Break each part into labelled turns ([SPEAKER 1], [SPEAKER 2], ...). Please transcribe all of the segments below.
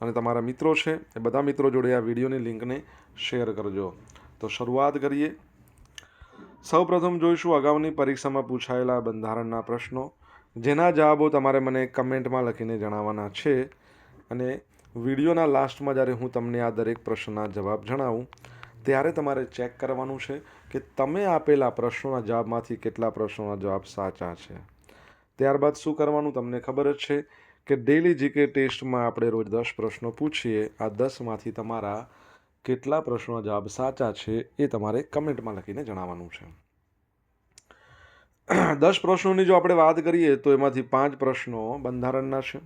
[SPEAKER 1] અને તમારા મિત્રો છે એ બધા મિત્રો જોડે આ વિડીયોની લિંકને શેર કરજો. તો શરૂઆત કરીએ. સૌપ્રથમ જોઈશું અગાઉની પરીક્ષામાં પૂછાયેલા બંધારણના પ્રશ્નો, જેના જવાબો તમારે મને કમેન્ટમાં લખીને જણાવવાના છે. અને વિડીયોના લાસ્ટમાં જ્યારે હું તમને આ દરેક પ્રશ્નના જવાબ જણાવું, ત્યારે તમારે ચેક કરવાનું છે કે તમે આપેલા પ્રશ્નોના જવાબમાંથી કેટલા પ્રશ્નોના જવાબ સાચા છે. ત્યારબાદ શું કરવાનું, તમને ખબર જ છે કે ડેલી જીકે ટેસ્ટમાં આપણે રોજ દસ પ્રશ્નો પૂછીએ, આ દસમાંથી તમારા કેટલા પ્રશ્નો જવાબ સાચા છે એ તમારે કમેન્ટમાં લખીને જણાવવાનું છે. દસ પ્રશ્નોની જો આપણે વાત કરીએ તો એમાંથી પાંચ પ્રશ્નો બંધારણના છે.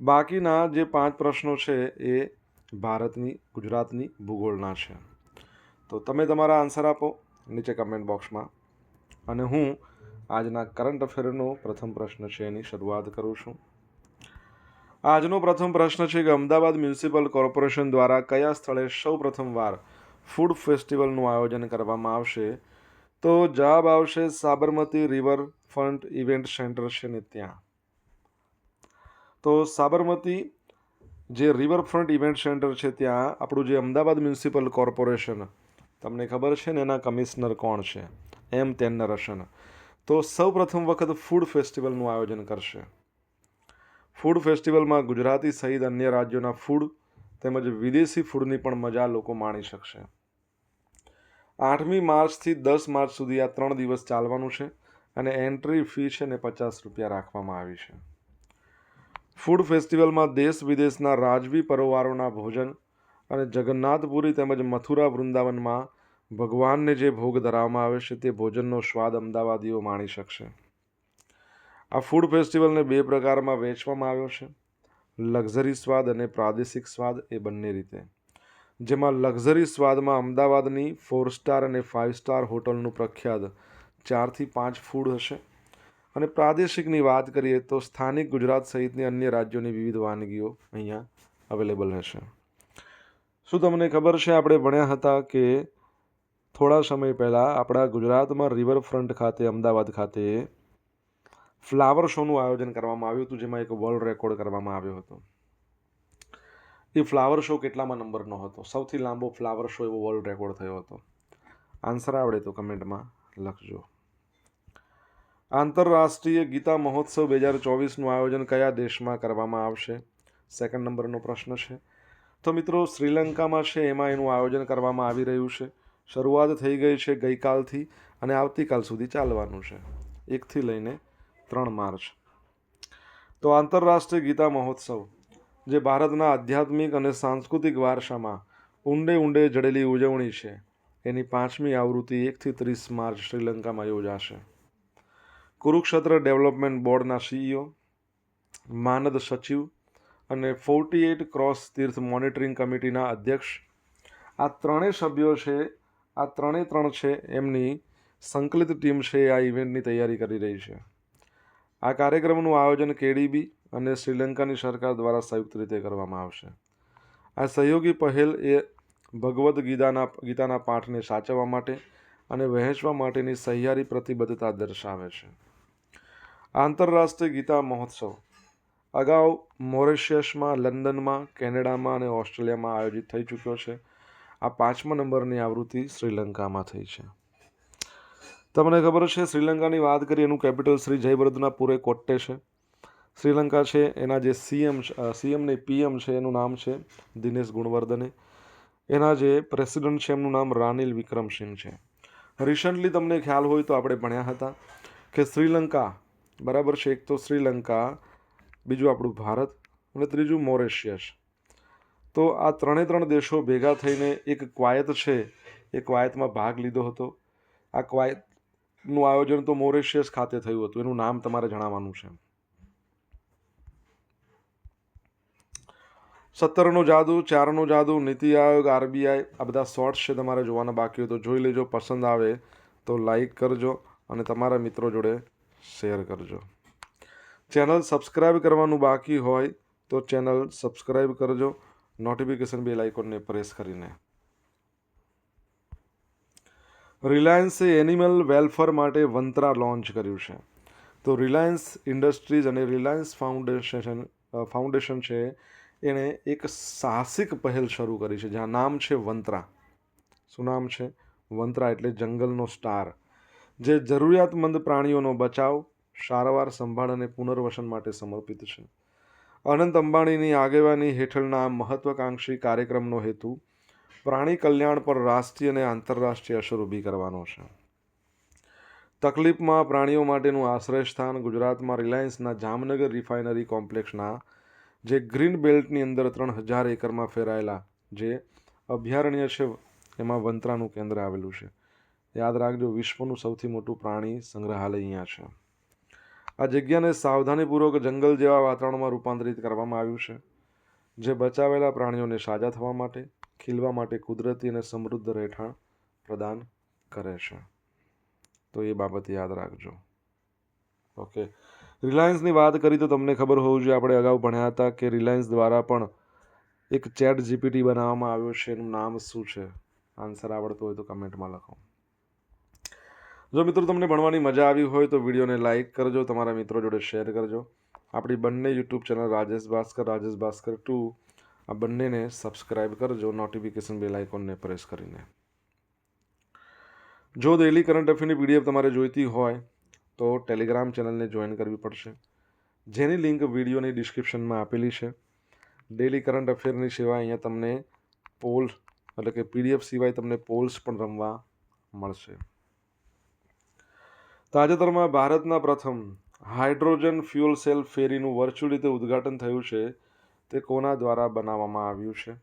[SPEAKER 1] બાકીના જે પાંચ પ્રશ્નો છે એ ભારતની, ગુજરાતની ભૂગોળના છે. તો તમે તમારા આન્સર આપો નીચે કમેન્ટ બોક્સમાં અને હું આજના કરંટ અફેરનો પ્રથમ પ્રશ્ન છે એની શરૂઆત કરું છું. આજનો પ્રથમ પ્રશ્ન છે કે અમદાવાદ મ્યુનિસિપલ કોર્પોરેશન દ્વારા કયા સ્થળે સૌ પ્રથમવાર ફૂડ ફેસ્ટિવલનું આયોજન કરવામાં આવશે? તો જવાબ આવશે Sabarmati river front event centre છે ને ત્યાં. તો સાબરમતી જે રિવરફ્રન્ટ ઇવેન્ટ સેન્ટર છે ત્યાં આપણું જે અમદાવાદ મ્યુનિસિપલ કોર્પોરેશન, તમને ખબર છે ને એના કમિશનર કોણ છે? એમ તેનરશન તો સૌ પ્રથમ વખત ફૂડ ફેસ્ટિવલનું આયોજન કરશે. ફૂડ ફેસ્ટિવલમાં ગુજરાતી સહિત અન્ય રાજ્યોના ફૂડ તેમજ વિદેશી ફૂડની પણ મજા લોકો માણી શકશે. આઠમી માર્ચથી દસ માર્ચ સુધી આ ત્રણ દિવસ ચાલવાનું છે અને એન્ટ્રી ફી છે ને પચાસ રૂપિયા રાખવામાં આવી છે. ફૂડ ફેસ્ટિવલમાં દેશ વિદેશના રાજવી પરોવારોના ભોજન અને જગન્નાથપુરી તેમજ મથુરા વૃંદાવનમાં ભગવાનને જે ભોગ ધરાવવામાં આવે છે તે ભોજનનો સ્વાદ અમદાવાદીઓ માણી શકશે. આ ફૂડ ફેસ્ટિવલને બે પ્રકારમાં વહેંચવામાં આવ્યો છે. લક્ઝરી સ્વાદ અને પ્રાદેશિક સ્વાદ એ બંને રીતે. જેમાં લક્ઝરી સ્વાદમાં અમદાવાદની ફોર સ્ટાર અને ફાઇવ સ્ટાર હોટલનું પ્રખ્યાત ચારથી પાંચ ફૂડ હશે. અને પ્રાદેશિકની વાત કરીએ તો સ્થાનિક ગુજરાત સહિતની અન્ય રાજ્યોની વિવિધ વાનગીઓ અહીંયા અવેલેબલ હશે. શું તમને ખબર છે, આપણે ભણ્યા હતા કે થોડા સમય પહેલાં આપણા ગુજરાતમાં રિવરફ્રન્ટ ખાતે, અમદાવાદ ખાતે ફ્લાવર શોનું આયોજન કરવામાં આવ્યું હતું, જેમાં એક વર્લ્ડ રેકોર્ડ કરવામાં આવ્યો હતો. એ ફ્લાવર શો કેટલામાં નંબરનો હતો? સૌથી લાંબો ફ્લાવર શો એવો વર્લ્ડ રેકોર્ડ થયો હતો. આન્સર આવડે તો કમેન્ટમાં લખજો. આંતરરાષ્ટ્રીય ગીતા મહોત્સવ બે હજાર ચોવીસનું આયોજન કયા દેશમાં કરવામાં આવશે? સેકન્ડ નંબરનો પ્રશ્ન છે. તો મિત્રો, શ્રીલંકામાં છે, એમાં એનું આયોજન કરવામાં આવી રહ્યું છે. શરૂઆત થઈ ગઈ છે ગઈકાલથી અને આવતીકાલ સુધી ચાલવાનું છે. એકથી લઈને ત્રણ માર્ચ. તો આંતરરાષ્ટ્રીય ગીતા મહોત્સવ, જે ભારતના આધ્યાત્મિક અને સાંસ્કૃતિક વારસામાં ઊંડે ઊંડે જડેલી ઉજવણી છે. એની પાંચમી આવૃત્તિ એકથી ત્રીસ માર્ચ શ્રીલંકામાં યોજાશે. કુરુક્ષેત્ર ડેવલપમેન્ટ બોર્ડના સીઈઓ, માનદ સચિવ અને ફોર્ટી એઇટ ક્રોસ તીર્થ મોનિટરિંગ કમિટીના અધ્યક્ષ, આ ત્રણેય સભ્યો છે, આ ત્રણે ત્રણ છે, એમની સંકલિત ટીમ છે, આ ઇવેન્ટની તૈયારી કરી રહી છે. આ કાર્યક્રમનું આયોજન કેડીબી અને શ્રીલંકાની સરકાર દ્વારા સંયુક્ત રીતે કરવામાં આવશે. આ સહયોગી પહેલ એ ભગવદ્ ગીતાના ગીતાના પાઠને સાચવવા માટે અને વહેંચવા માટેની સહિયારી પ્રતિબદ્ધતા દર્શાવે છે. આંતરરાષ્ટ્રીય ગીતા મહોત્સવ અગાઉ મોરેશિયસમાં, લંડનમાં, કેનેડામાં અને ઓસ્ટ્રેલિયામાં આયોજિત થઈ ચૂક્યો છે. આ પાંચમા નંબરની આવૃત્તિ શ્રીલંકામાં થઈ છે. તમને ખબર છે, શ્રીલંકાની વાત કરીએ, એનું કેપિટલ શ્રી જયવર્ધના પૂરે કોટ્ટે છે. શ્રીલંકા છે, એના જે સીએમ સીએમ ને પીએમ છે, એનું નામ છે દિનેશ ગુણવર્ધને. એના જે પ્રેસિડન્ટ છે, એમનું નામ રાનિલ વિક્રમસિંહ છે. રિસન્ટલી તમને ખ્યાલ હોય તો આપણે ભણ્યા હતા કે શ્રીલંકા, બરાબર છે, એક તો શ્રીલંકા, બીજું આપણું ભારત અને ત્રીજું મોરેશિયસ તો આ ત્રણે ત્રણ દેશો ભેગા થઈને એક ક્વાયત છે, એ ક્વાયતમાં ભાગ લીધો હતો. આ ક્વાયતનું આયોજન તો મોરેશિયસ ખાતે થયું હતું. એનું નામ તમારે જણાવવાનું છે. સત્તરનો જાદુ, ચારનો જાદુ, નીતિ આયોગ, આરબીઆઈ, આ બધા શોર્ટ્સ છે તમારે જોવાના બાકી હોય તો જોઈ લેજો. પસંદ આવે તો લાઈક કરજો અને તમારા મિત્રો જોડે શેર કરજો. ચેનલ સબસ્ક્રાઈબ કરવાનું બાકી હોય તો ચેનલ સબસ્ક્રાઈબ કરજો. નોટિફિકેશન બેલ આઇકોનને પ્રેસ કરીને. રિલાયન્સે એનિમલ વેલફેર માટે વંત્રા લોન્ચ કર્યું છે. તો રિલાયન્સ ઇન્ડસ્ટ્રીઝ અને રિલાયન્સ ફાઉન્ડેશન ફાઉન્ડેશન છે, એણે એક સાહસિક પહેલ શરૂ કરી છે, જ્યાં નામ છે વંત્રા. શું નામ છે? વંત્રા એટલે જંગલનો સ્ટાર. જે જરૂરિયાતમંદ પ્રાણીઓનો બચાવ, સારવાર, સંભાળ અને પુનર્વસન માટે સમર્પિત છે. અનંત અંબાણીની આગેવાની હેઠળના મહત્વાકાંક્ષી કાર્યક્રમનો હેતુ પ્રાણી કલ્યાણ પર રાષ્ટ્રીય અને આંતરરાષ્ટ્રીય અસર ઊભી કરવાનો છે. તકલીફમાં પ્રાણીઓ માટેનું આશ્રય સ્થાન ગુજરાતમાં રિલાયન્સના જામનગર રિફાઇનરી કોમ્પ્લેક્સના, જે ગ્રીન બેલ્ટની અંદર ત્રણ હજાર એકરમાં ફેરાયેલા, જે અભયારણ્ય છે, એમાં વંતરાનું કેન્દ્ર આવેલું છે. યાદ રાખજો, વિશ્વનું સૌથી મોટું પ્રાણી સંગ્રહાલય અહીંયા છે. આ જગ્યાને સાવધાનીપૂર્વક જંગલ જેવા વાતાવરણમાં રૂપાંતરિત કરવામાં આવ્યું છે, જે બચાવેલા પ્રાણીઓને સાજા થવા માટે ખીલવા માટે કુદરતી અને સમૃદ્ધ રહેઠાણ પ્રદાન કરે છે. તો એ બાબત યાદ રાખજો. ઓકે રિલાયન્સની વાત કરી તો તમને ખબર હોવું જોઈએ, આપણે અગાઉ ભણ્યા હતા કે રિલાયન્સ દ્વારા પણ એક ચેટ જીપીટી બનાવવામાં આવ્યો છે, એનું નામ શું છે? આન્સર આવડતો હોય તો કમેન્ટમાં લખો. જો મિત્રો તમને ભણવાની મજા આવી હોય તો વિડીયોને લાઇક કરજો, તમારા મિત્રો જોડે શેર કરજો. આપણી બંને YouTube channel Rajesh Bhaskar Rajesh Bhaskar two આ બંનેને સબસ્ક્રાઇબ કરજો નોટિફિકેશન બેલ આઇકોનને પ્રેસ કરીને જો ડેલી કરંટ અફેરની પીડીએફ તમારે જોઈતી હોય, તો ટેલિગ્રામ ચેનલને જોઈન કરવી પડશે, જેની લિંક વિડીયોની ડિસ્ક્રિપ્શનમાં આપેલી છે. ડેલી કરંટ અફેરની સિવાય અહીંયા તમને પોલ એટલે કે પીડીએફ સિવાય તમને પોલ્સ પણ રમવા મળશે. તાજેતરમાં ભારતના પ્રથમ હાઇડ્રોજન ફ્યુઅલ સેલ ફેરીનું વર્ચ્યુઅલ રીતે ઉદ્ઘાટન થયું છે. તે કોના દ્વારા બનાવવામાં આવ્યું છે?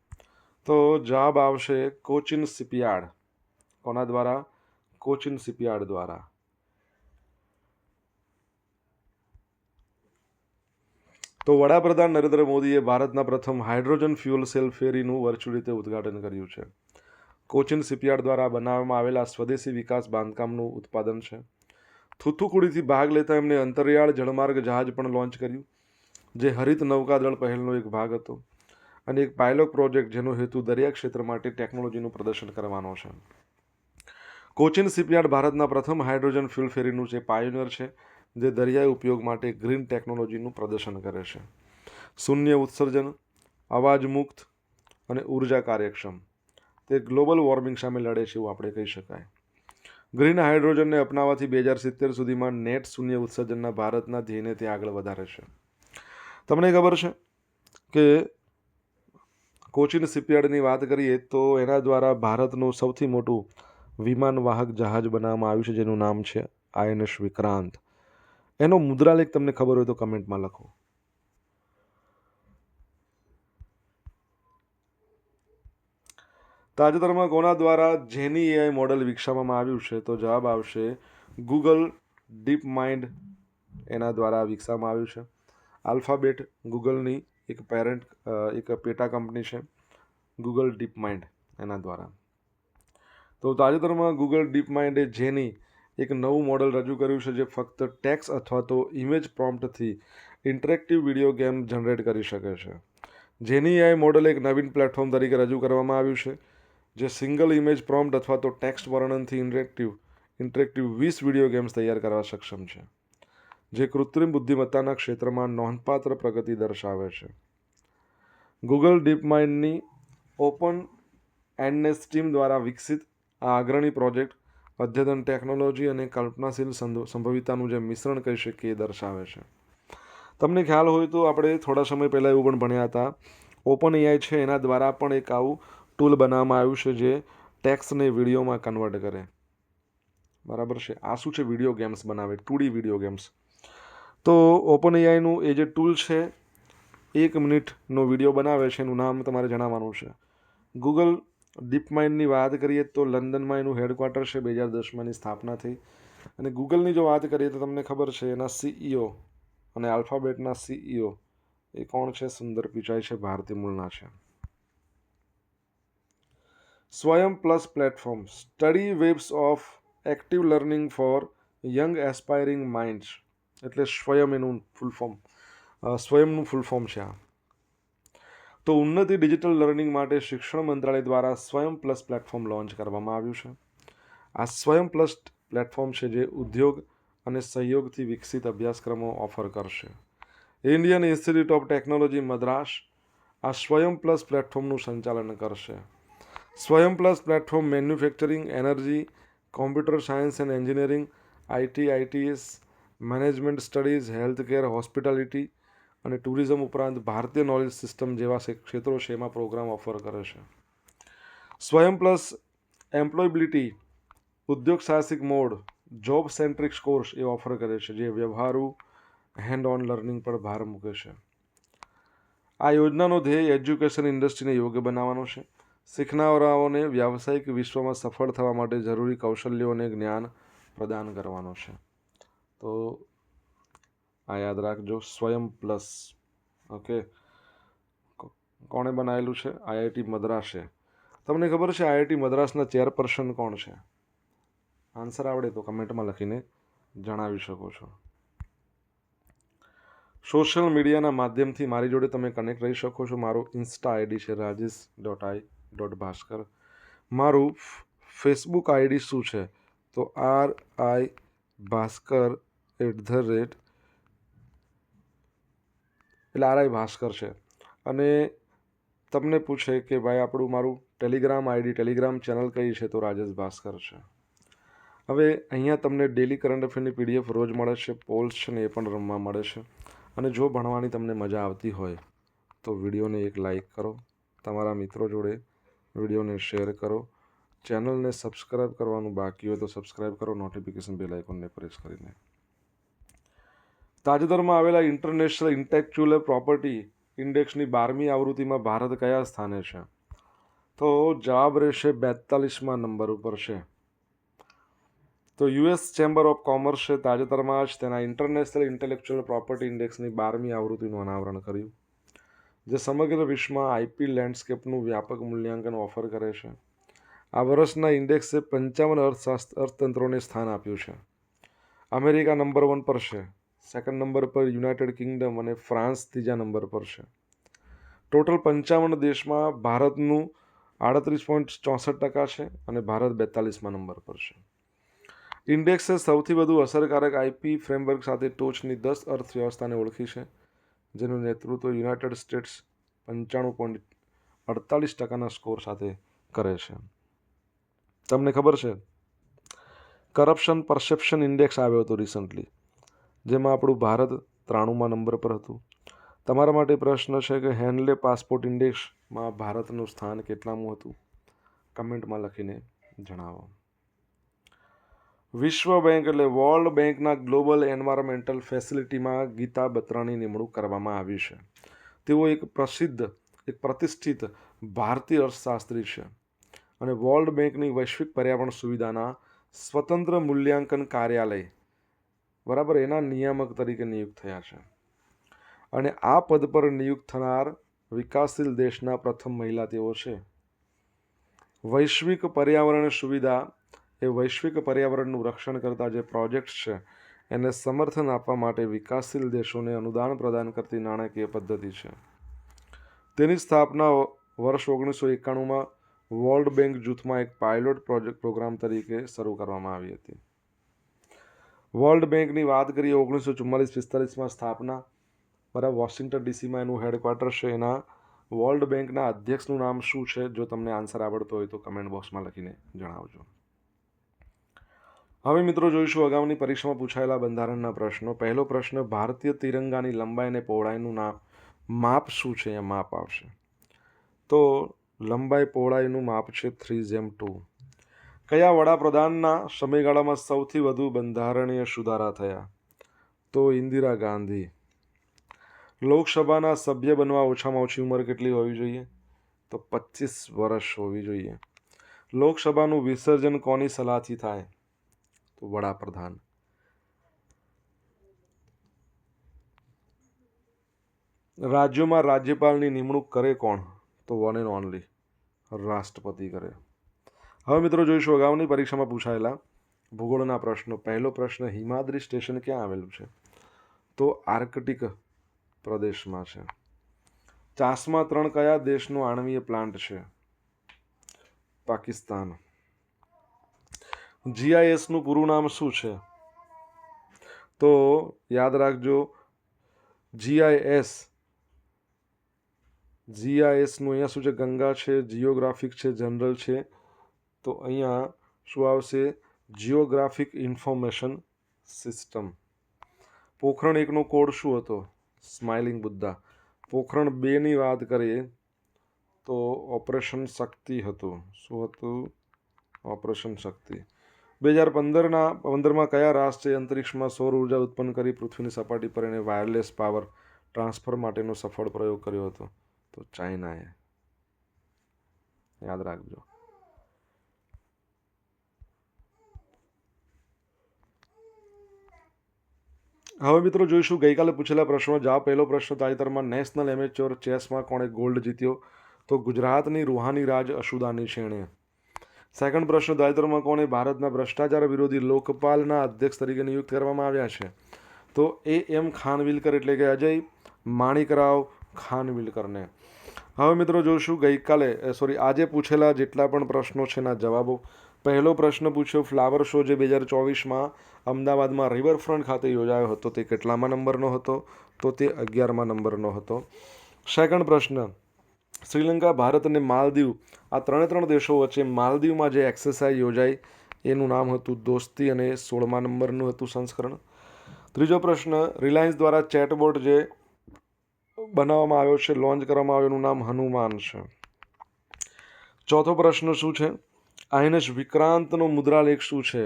[SPEAKER 1] તો જવાબ આવશે કોચિન સિપયાર્ડ કોના દ્વારા? કોચિન સિપયાર્ડ દ્વારા. તો વડાપ્રધાન નરેન્દ્ર મોદીએ ભારતના પ્રથમ હાઇડ્રોજન ફ્યુઅલ સેલ ફેરીનું વર્ચ્યુઅલ રીતે ઉદ્ઘાટન કર્યું છે. કોચિન સિપયાર્ડ દ્વારા બનાવવામાં આવેલા સ્વદેશી વિકાસ બાંધકામનું ઉત્પાદન છે. થુથુકુડીથી ભાગ લેતા એમણે અંતરિયાળ જળમાર્ગ જહાજ પણ લોન્ચ કર્યું. જે હરિત નૌકાદળ પહેલનો એક ભાગ હતો અને એક પાયલોટ પ્રોજેક્ટ જેનો હેતુ દરિયા ક્ષેત્ર માટે ટેકનોલોજીનું પ્રદર્શન કરવાનો છે. કોચિન શિપયાર્ડ ભારતના પ્રથમ હાઇડ્રોજન ફ્યુલ ફેરીનું જે પાયોનિયર છે, જે દરિયાઈ ઉપયોગ માટે ગ્રીન ટેકનોલોજીનું પ્રદર્શન કરે છે. શૂન્ય ઉત્સર્જન, અવાજ મુક્ત અને ઊર્જા કાર્યક્ષમ. તે ગ્લોબલ વોર્મિંગ સામે લડે છે એવું આપણે કહી શકાય. ગ્રીન હાઇડ્રોજનને અપનાવવાથી બે હજાર સિત્તેર સુધીમાં નેટ શૂન્ય ઉત્સર્જનના ભારતના ધ્યેયને તે આગળ વધારે છે. તમને ખબર છે કે કોચિન શિપયાર્ડની વાત કરીએ તો એના દ્વારા ભારતનું સૌથી મોટું વિમાન વાહક જહાજ બનાવવામાં આવ્યું છે, જેનું નામ છે આઈએનએસ વિક્રાંત. એનો મુદ્રાલેખ તમને ખબર હોય તો કમેન્ટમાં લખો. તાજેતરમાં કોના દ્વારા જેની એઆઈ મોડલ વિકસાવવામાં આવ્યું છે? તો જવાબ આવશે ગૂગલ ડીપ માઇન્ડ એના દ્વારા વિકસાવવામાં આવ્યું છે. આલ્ફાબેટ ગૂગલની એક પેરેન્ટ એક પેટા કંપની છે, ગૂગલ ડીપ માઇન્ડ એના દ્વારા. તો તાજેતરમાં ગૂગલ ડીપ માઇન્ડે જેની એક નવું મોડલ રજૂ કર્યું છે, જે ફક્ત ટેક્સ અથવા તો ઇમેજ પ્રોમ્પ્ટથી ઇન્ટરેક્ટિવ વીડિયો ગેમ જનરેટ કરી શકે છે. જેની આ મોડલ એક નવીન પ્લેટફોર્મ તરીકે રજૂ કરવામાં આવ્યું છે, જે સિંગલ ઇમેજ પ્રોમ્પ્ટ અથવા તો ટેક્સ્ટ વર્ણનથી ઇન્ટરેક્ટિવ ઇન્ટરેક્ટિવ વીસ વીડિયો ગેમ્સ તૈયાર કરવા સક્ષમ છે. જે કૃત્રિમ બુદ્ધિમત્તાના ક્ષેત્રમાં નોંધપાત્ર પ્રગતિ દર્શાવે છે. ગૂગલ ડીપ માઇન્ડની ઓપન એન્ડનેસ ટીમ દ્વારા વિકસિત આ અગ્રણી પ્રોજેક્ટ અદ્યતન ટેકનોલોજી અને કલ્પનાશીલ સંભવિતાનું જે મિશ્રણ કહી શકીએ એ દર્શાવે છે. તમને ખ્યાલ હોય તો આપણે થોડા સમય પહેલાં એવું પણ ભણ્યા હતા. ઓપન એઆઈ છે એના દ્વારા પણ એક આવું ટૂલ બનાવવામાં આવ્યું છે જે ટેક્સ્ટને વિડીયોમાં કન્વર્ટ કરે. બરાબર છે? આ શું છે વીડિયો ગેમ્સ બનાવે, ટુ ડી વીડિયો ગેમ્સ. તો ઓપન એઆઈનું એ જે ટૂલ છે, એક મિનિટનો વીડિયો બનાવે છે, એનું નામ તમારે જણાવવાનું છે. ગૂગલ ડીપ માઇન્ડની વાત કરીએ તો લંડનમાં એનું હેડક્વાર્ટર છે, બે હજાર દસમાં એની સ્થાપના થઈ. અને ગૂગલની જો વાત કરીએ તો તમને ખબર છે, એના સીઈઓ અને આલ્ફાબેટના સીઈઓ એ કોણ છે, સુંદર પિચાઈ છે ભારતીય મૂળના છે. Swayam plus platform, study webs of active learning for young aspiring minds. એટલે સ્વયં એનું ફૂલ ફોર્મ સ્વયંનું ફૂલ ફોર્મ છે આ. તો ઉન્નતિ ડિજિટલ લર્નિંગ માટે શિક્ષણ મંત્રાલય દ્વારા સ્વયં પ્લસ પ્લેટફોર્મ લોન્ચ કરવામાં આવ્યું છે. આ સ્વયં પ્લસ પ્લેટફોર્મ છે જે ઉદ્યોગ અને સહયોગથી વિકસિત અભ્યાસક્રમો ઓફર કરશે. Indian Institute of Technology Madras, આ સ્વયં પ્લસ પ્લેટફોર્મનું સંચાલન કરશે. Swayam plus platform manufacturing energy computer science and engineering IT ITS management studies health care hospitality અને ટુરિઝમ ઉપરાંત ભારતીય નોલેજ સિસ્ટમ જેવા ક્ષેત્રો છે એમાં પ્રોગ્રામ ઓફર કરે છે. સ્વયં પ્લસ એમ્પ્લોયબિલિટી, ઉદ્યોગ સાહસિક મોડ, જોબ સેન્ટ્રિક કોર્સ એ ઓફર કરે છે જે વ્યવહારુ હેન્ડ ઓન લર્નિંગ પર ભાર મૂકે છે. આ યોજનાનો ધ્યેય એજ્યુકેશન ઇન્ડસ્ટ્રીને યોગ્ય બનાવવાનો છે. શીખનારાઓને વ્યાવસાયિક વિશ્વમાં સફળ થવા માટે જરૂરી કૌશલ્યો અને જ્ઞાન પ્રદાન કરવાનો છે. તો આ યાદ રાખજો, સ્વયં પ્લસ. ઓકે? કોણે બનાવેલું છે? આઈઆઈટી મદ્રાસે. તમને ખબર છે આઈઆઈટી મદ્રાસના ચેરપર્સન કોણ છે? આન્સર આવડે તો કમેન્ટમાં લખીને જણાવી શકો છો. સોશિયલ મીડિયાના માધ્યમથી મારી જોડે તમે કનેક્ટ રહી શકો છો. મારું ઇન્સ્ટા આઈડી છે Rajesh dot I dot Bhaskar મારું ફેસબુક આઈડી શું છે? તો R I Bhaskar at the rate એટલે આર આઈ ભાસ્કર છે. અને તમને પૂછે કે ભાઈ આપણું મારું ટેલિગ્રામ આઈડી, ટેલિગ્રામ ચેનલ કઈ છે? તો રાજેશ ભાસ્કર છે. હવે અહીંયા તમને ડેલી કરંટ અફેરની પીડીએફ રોજ મળે છે પોલ્સ છે ને એ પણ રમવા મળે છે. અને જો ભણવાની તમને મજા આવતી હોય, તો વિડીયોને એક લાઈક કરો. તમારા મિત્રો જોડે વિડીયોને શેર કરો. ચેનલને સબસ્ક્રાઈબ કરવાનું બાકી હોય તો સબસ્ક્રાઈબ કરો. નોટિફિકેશન બેલ આઇકોનને પ્રેસ કરીને. તાજેતરમાં આવેલા ઇન્ટરનેશનલ ઇન્ટેક્ચ્યુઅલ પ્રોપર્ટી ઇન્ડેક્સની બારમી આવૃત્તિમાં ભારત કયા સ્થાને છે? તો જવાબ રહેશે બેતાલીસમાં નંબર ઉપર છે. તો યુએસ ચેમ્બર ઓફ કોમર્સે તાજેતરમાં જ તેના ઇન્ટરનેશનલ ઇન્ટેલેક્ચ્યુઅલ પ્રોપર્ટી ઇન્ડેક્સની બારમી આવૃત્તિનું અનાવરણ કર્યું, જે સમગ્ર વિશ્વમાં આઈપી લેન્ડસ્કેપનું વ્યાપક મૂલ્યાંકન ઓફર કરે છે. આ વર્ષના ઇન્ડેક્સે પંચાવન અર્થશાસ્ત્ર અર્થતંત્રોને સ્થાન આપ્યું છે. અમેરિકા નંબર વન પર છે. સેકન્ડ નંબર પર યુનાઇટેડ કિંગડમ અને ફ્રાન્સ ત્રીજા નંબર પર છે. ટોટલ પંચાવન દેશમાં ભારતનું આડત્રીસ પોઈન્ટ ચોસઠ ટકા છે અને ભારત બેતાલીસમાં નંબર પર છે. ઇન્ડેક્સે સૌથી વધુ અસરકારક આઈપી ફ્રેમવર્ક સાથે ટોચની દસ અર્થવ્યવસ્થાને ઓળખી છે, જેનું નેતૃત્વ યુનાઇટેડ સ્ટેટ્સ પંચાણું પોઈન્ટ અડતાલીસ ટકાના સ્કોર સાથે કરે છે. તમને ખબર છે? કરપ્શન પરસેપ્શન ઇન્ડેક્સ આવ્યો હતો રિસન્ટલી જેમાં આપણું ભારત ત્રાણુંમાં નંબર પર હતું. તમારા માટે પ્રશ્ન છે કે હેન્ડલે પાસપોર્ટ ઇન્ડેક્સમાં ભારતનું સ્થાન કેટલામું હતું? કમેન્ટમાં લખીને જણાવો. વિશ્વ બેંક એટલે વર્લ્ડ બેંકના ગ્લોબલ એન્વાયરમેન્ટલ ફેસિલિટીમાં ગીતા બત્રાની નિમણૂક કરવામાં આવી છે. તેઓ એક પ્રસિદ્ધ, એક પ્રતિષ્ઠિત ભારતીય અર્થશાસ્ત્રી છે અને વર્લ્ડ બેંકની વૈશ્વિક પર્યાવરણ સુવિધાના સ્વતંત્ર મૂલ્યાંકન કાર્યાલય બરાબર, એના નિયામક તરીકે નિયુક્ત થયા છે. અને આ પદ પર નિયુક્ત થનાર વિકાસશીલ દેશના પ્રથમ મહિલા તેઓ છે. વૈશ્વિક પર્યાવરણ સુવિધા એ વૈશ્વિક પર્યાવરણનું રક્ષણ કરતા જે પ્રોજેક્ટ્સ છે, એને સમર્થન આપવા માટે વિકાસશીલ દેશોને અનુદાન પ્રદાન કરતી નાણાકીય પદ્ધતિ છે. તેની સ્થાપના વર્ષ ઓગણીસો એકાણુંમાં વર્લ્ડ બેંક જૂથમાં એક પાયલોટ પ્રોજેક્ટ પ્રોગ્રામ તરીકે શરૂ કરવામાં આવી હતી. વર્લ્ડ બેંકની વાત કરીએ, ઓગણીસો ચુમ્માલીસ પિસ્તાલીસમાં સ્થાપના. બરાબર વોશિંગ્ટન ડીસીમાં એનું હેડક્વાર્ટર છે. એના વર્લ્ડ બેંકના અધ્યક્ષનું નામ શું છે? જો તમને આન્સર આવડતો હોય તો કમેન્ટ બોક્સમાં લખીને જણાવજો. હવે મિત્રો જોઈશું અગાઉની પરીક્ષામાં પૂછાયેલા બંધારણના પ્રશ્નો. પહેલો પ્રશ્ન, ભારતીય તિરંગાની લંબાઈ અને પહોળાઈનું નામ, માપ શું છે? એ માપ આવશે. તો લંબાઈ, પહોળાઈનું માપ છે થ્રી જેમ ટુ કયા વડાપ્રધાનના સમયગાળામાં સૌથી વધુ બંધારણીય સુધારા થયા? તો ઇન્દિરા ગાંધી. લોકસભાના સભ્ય બનવા ઓછામાં ઓછી ઉંમર કેટલી હોવી જોઈએ? તો પચીસ વર્ષ હોવી જોઈએ. લોકસભાનું વિસર્જન કોની સલાહથી થાય? તો વડાપ્રધાન. રાજ્યોમાં રાજ્યપાલની નિમણૂક કરે કોણ? તો વન એન્ડ ઓનલી રાષ્ટ્રપતિ કરે. હવે મિત્રો જોઈશું અગાઉની પરીક્ષામાં પૂછાયેલા ભૂગોળના પ્રશ્નો. પહેલો પ્રશ્ન, હિમાદ્રી સ્ટેશન ક્યાં આવેલું છે? તો આર્કટિક પ્રદેશમાં છે. ચાસમાં ત્રણ કયા દેશનો આણવીય પ્લાન્ટ છે? પાકિસ્તાન. જીઆઈએસનું પૂરું નામ શું છે? તો યાદ રાખજો, જીઆઈએસ, જીઆઈએસનું અહીંયા શું છે? ગંગા છે, જીઓગ્રાફિક છે, જનરલ છે તો અહીંયા શું આવશે? જિયોગ્રાફિક ઇન્ફોર્મેશન સિસ્ટમ પોખરણ એકનો કોડ શું હતો? સ્માઇલિંગ બુદ્ધા પોખરણ બેની વાત કરીએ તો ઓપરેશન શક્તિ હતું. શું હતું? ઓપરેશન શક્તિ બે હજાર પંદરના, પંદરમાં કયા રાષ્ટ્રે અંતરિક્ષમાં સૌર ઊર્જા ઉત્પન્ન કરી પૃથ્વીની સપાટી પર એને વાયરલેસ પાવર ટ્રાન્સફર માટેનો સફળ પ્રયોગ કર્યો હતો? તો ચાઇનાએ. યાદ રાખજો. હવે મિત્રો જોઈશું, ગઈકાલે પૂછેલા પ્રશ્નો જવાબ. પહેલો પ્રશ્ન, તાજેતરમાં નેશનલ એમેચ્યોર ચેસમાં કોણે ગોલ્ડ જીત્યો? તો ગુજરાતની રૂહાની રાજ અશુદાની શેણે? સેકન્ડ પ્રશ્ન, તાજેતરમાં કોણે ભારતના ભ્રષ્ટાચાર વિરોધી લોકપાલના અધ્યક્ષ તરીકે નિયુક્ત કરવામાં આવ્યા છે? તો એ એમ ખાનવિલકર એટલે કે અજય માણિકરાવ ખાનવિલકરને. હવે મિત્રો જોઈશું, ગઈકાલે સોરી આજે પૂછેલા જેટલા પણ પ્રશ્નો છે એના જવાબો. પહેલો પ્રશ્ન પૂછ્યો, ફ્લાવર શો જે બે હજાર ચોવીસમાં અમદાવાદમાં રિવરફ્રન્ટ ખાતે યોજાયો હતો, તે કેટલામાં નંબરનો હતો? તો તે અગિયારમાં નંબરનો હતો. સેકન્ડ પ્રશ્ન, શ્રીલંકા, ભારત અને માલદીવ, આ ત્રણે ત્રણ દેશો વચ્ચે માલદીવમાં જે એક્સરસાઇઝ યોજાઈ, એનું નામ હતું દોસ્તી અને સોળમા નંબરનું હતું સંસ્કરણ. ત્રીજો પ્રશ્ન, રિલાયન્સ દ્વારા ચેટબોટ જે બનાવવામાં આવ્યો છે, લોન્ચ કરવામાં આવ્યો એનું નામ હનુમાન છે. ચોથો પ્રશ્ન શું છે? આઈએનએસ વિક્રાંતનો મુદ્રાલેખ શું છે?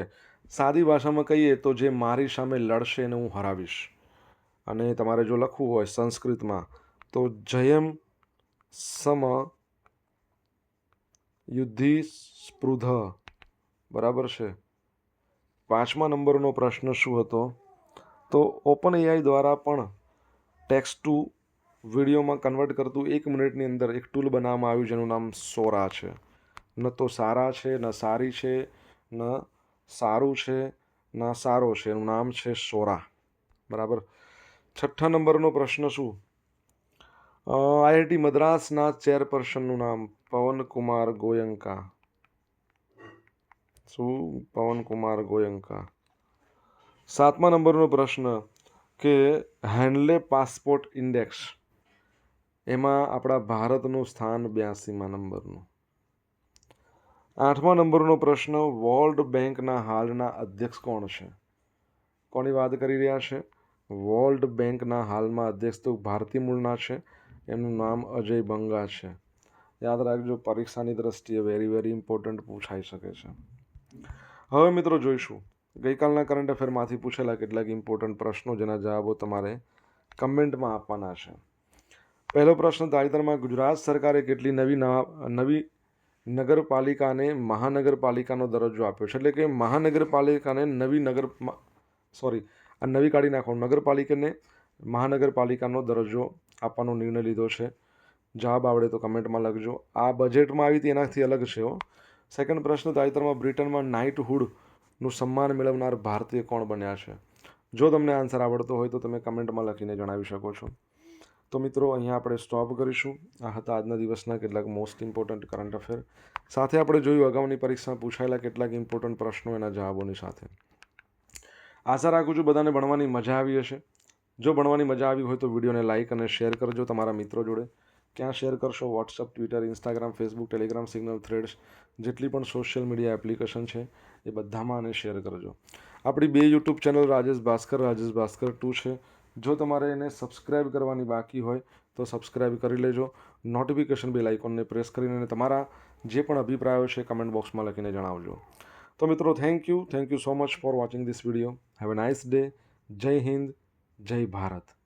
[SPEAKER 1] સાદી ભાષામાં કહીએ તો જે મારી સામે લડશે એને હું હરાવીશ. અને તમારે જો લખવું હોય સંસ્કૃતમાં, તો જયમ સમ યુદ્ધિ સ્પૃધ. બરાબર છે? પાંચમા નંબરનો પ્રશ્ન શું હતો? તો ઓપન એઆઈ દ્વારા પણ ટેક્સ્ટ ટુ વિડીયોમાં કન્વર્ટ કરતું એક મિનિટની અંદર એક ટૂલ બનાવવામાં આવ્યું, જેનું નામ સોરા છે. ન તો સારા છે, ન સારી છે, ન સારું છે, ન સારો છે. એનું નામ છે સોરા. બરાબર? છઠ્ઠા નંબરનો પ્રશ્ન શું? આઈઆઈટી મદ્રાસના ચેરપર્સનનું નામ પવનકુમાર ગોયંકા. શું? પવનકુમાર ગોયંકા. સાતમા નંબરનો પ્રશ્ન કે હેન્ડલે પાસપોર્ટ ઇન્ડેક્સ. એમાં આપણા ભારતનું સ્થાન બ્યાસીમાં નંબરનું. આઠમા નંબરનો પ્રશ્ન વર્લ્ડ બેંકના હાલના અધ્યક્ષ કોણ છે? કોની વાત કરી રહ્યા છે? વર્લ્ડ બેંકના હાલમાં અધ્યક્ષ તો ભારતીય મૂળના છે એનું નામ અજય બંગા છે. યાદ રાખજો, પરીક્ષાની દ્રષ્ટિએ વેરી વેરી ઇમ્પોર્ટન્ટ પૂછાઈ શકે છે. હવે મિત્રો જોઈશું, ગઈકાલના કરંટ અફેરમાંથી પૂછેલા કેટલાક ઇમ્પોર્ટન્ટ પ્રશ્નો, જેના જવાબો તમારે કમેન્ટમાં આપવાના છે. પહેલો પ્રશ્ન, તાજેતરમાં ગુજરાત સરકારે કેટલી નવી નવી નગરપાલિકાને મહાનગરપાલિકાનો દરજ્જો આપ્યો છે. એટલે કે મહાનગરપાલિકાને નવી નગર સોરી આ નવી કાઢી નાખો નગરપાલિકાને મહાનગરપાલિકાનો દરજ્જો આપવાનો નિર્ણય લીધો છે. જવાબ આવડે તો કમેન્ટમાં લખજો. આ બજેટમાં આવી હતી એનાથી અલગ છે સેકન્ડ પ્રશ્ન, તાજેતરમાં બ્રિટનમાં નાઇટહુડનું સન્માન મેળવનાર ભારતીય કોણ બન્યા છે? જો તમને આન્સર આવડતો હોય તો તમે કમેન્ટમાં લખીને જણાવી શકો છો. તો મિત્રો, અહીંયા આપણે સ્ટોપ કરીશું. આ હતા આજના દિવસના કેટલાક મોસ્ટ ઇમ્પોર્ટન્ટ કરંટ અફેર સાથે આપણે જોયું અગાઉની પરીક્ષામાં પૂછાયેલા કેટલાક ઇમ્પોર્ટન્ટ પ્રશ્નો એના જવાબોની સાથે. આશા રાખું છું બધાને ભણવાની મજા આવી હશે. જો ભણવાની મજા આવી હોય તો વિડીયોને લાઇક અને શેર કરજો તમારા મિત્રો જોડે. ક્યાં શેર કરશો? WhatsApp Twitter Instagram Facebook Telegram Signal Threads જેટલી પણ સોશિયલ મીડિયા એપ્લિકેશન છે એ બધામાં આને શેર કરજો. આપણી બે YouTube channel Rajesh Bhaskar Rajesh Bhaskar two છે. જો તમારે એને સબસ્ક્રાઈબ કરવાની બાકી હોય, તો સબસ્ક્રાઈબ કરી લેજો. નોટિફિકેશન બેલ આઇકોનને પ્રેસ કરીને તમારા જે પણ અભિપ્રાયો છે કમેન્ટ બોક્સમાં લખીને જણાવજો. તો મિત્રો thank you thank you so much for watching this video have a nice day Jai Hind. Jai Bharat.